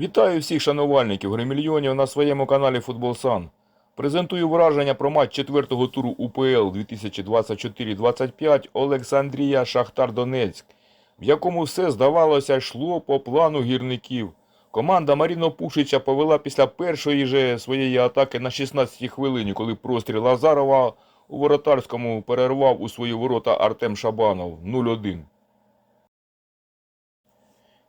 Вітаю всіх шанувальників гремільйонів на своєму каналі Футбол Сан. Презентую враження про матч четвертого туру УПЛ 2024-25 Олександрія Шахтар Донецьк, в якому все здавалося йшло по плану гірників. Команда Маріно Пушича повела після першої же своєї атаки на 16-й хвилині, коли простріл Лазарова у воротарському перервав у свої ворота Артем Шабанов 0-1.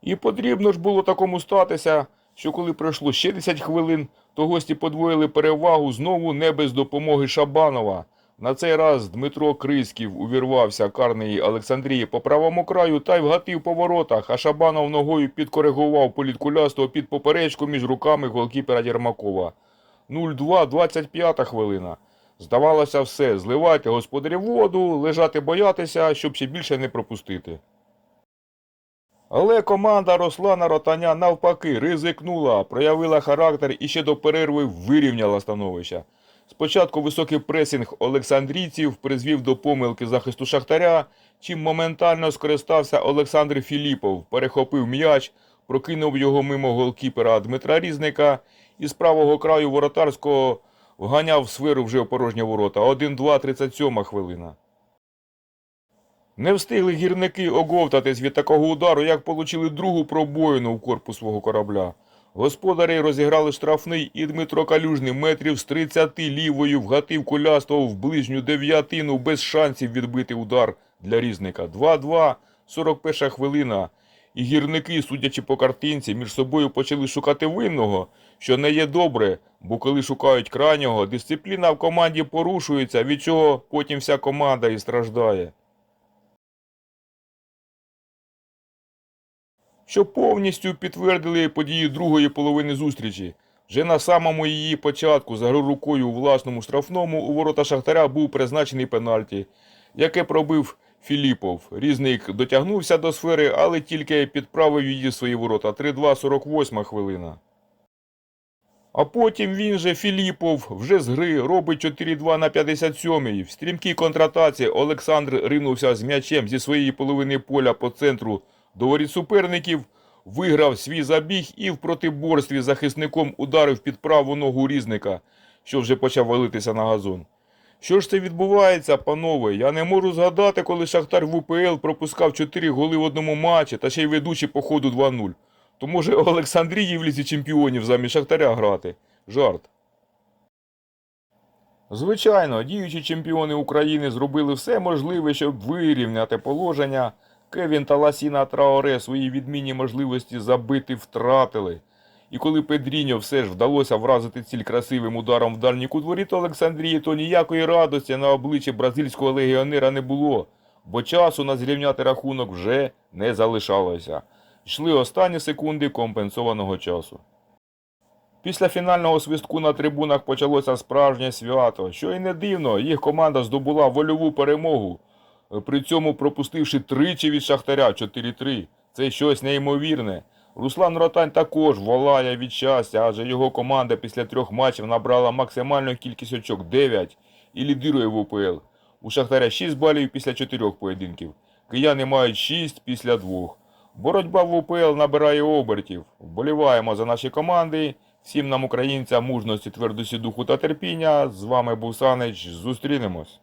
І потрібно ж було такому статися, що коли пройшло ще 10 хвилин, то гості подвоїли перевагу знову не без допомоги Шабанова. На цей раз Дмитро Криськів увірвався карної Олександрії по правому краю та й вгатив по воротах, а Шабанов ногою підкоригував політ кулястого під поперечку між руками голкіпера Єрмакова. 0-2, 25 хвилина. Здавалося все, зливайте господарів воду, лежати боятися, щоб ще більше не пропустити. Але команда Руслана Ротаня навпаки ризикнула, проявила характер і ще до перерви вирівняла становище. Спочатку високий пресінг Олександрійців призвів до помилки захисту Шахтаря, чим моментально скористався Олександр Філіпов, перехопив м'яч, прокинув його мимо голкіпера Дмитра Різника і з правого краю воротарського вганяв сферу вже в порожні ворота. 1-2, 37 хвилина. Не встигли гірники оговтатись від такого удару, як получили другу пробоїну в корпус свого корабля. Господарі розіграли штрафний, і Дмитро Калюжний метрів з 30 лівою вгатив кулястого в ближню дев'ятину без шансів відбити удар для різника. 2-2, 41 хвилина. І гірники, судячи по картинці, між собою почали шукати винного, що не є добре, бо коли шукають крайнього, дисципліна в команді порушується, від чого потім вся команда і страждає. Що повністю підтвердили події другої половини зустрічі. Вже на самому її початку за гру рукою у власному штрафному у ворота Шахтаря був призначений пенальті, яке пробив Філіпов. Різник дотягнувся до сфери, але тільки підправив її свої ворота. 3-2, 48 хвилина. А потім він же Філіпов вже з гри робить 4-2 на 57-й. В стрімкій контратаці Олександр ринувся з м'ячем зі своєї половини поля по центру до воріт суперників, виграв свій забіг і в протиборстві захисником ударив під праву ногу різника, що вже почав валитися на газон. Що ж це відбувається, панове? Я не можу згадати, коли Шахтар в УПЛ пропускав 4 голи в одному матчі та ще й ведучи по ходу 2-0. То може Олександрії в лізі чемпіонів замість Шахтаря грати? Жарт. Звичайно, діючі чемпіони України зробили все можливе, щоб вирівняти положення. Кевін та Ласіна Траоре свої відмінні можливості забити втратили. І коли Педріньо все ж вдалося вразити ціль красивим ударом в дальній кут воріт Олександрії, то ніякої радості на обличчі бразильського легіонера не було, бо часу на зрівняти рахунок вже не залишалося. Йшли останні секунди компенсованого часу. Після фінального свистку на трибунах почалося справжнє свято. Що й не дивно, їх команда здобула вольову перемогу, при цьому пропустивши тричі від Шахтаря 4-3. Це щось неймовірне. Руслан Ротань також волає від щастя, адже його команда після трьох матчів набрала максимальну кількість очок 9 і лідирує в УПЛ. У Шахтаря 6 балів після 4 поєдинків. Кияни мають 6 після 2. Боротьба в УПЛ набирає обертів. Вболіваємо за наші команди. Всім нам, українцям, мужності, твердості духу та терпіння. З вами був Санич. Зустрінемось.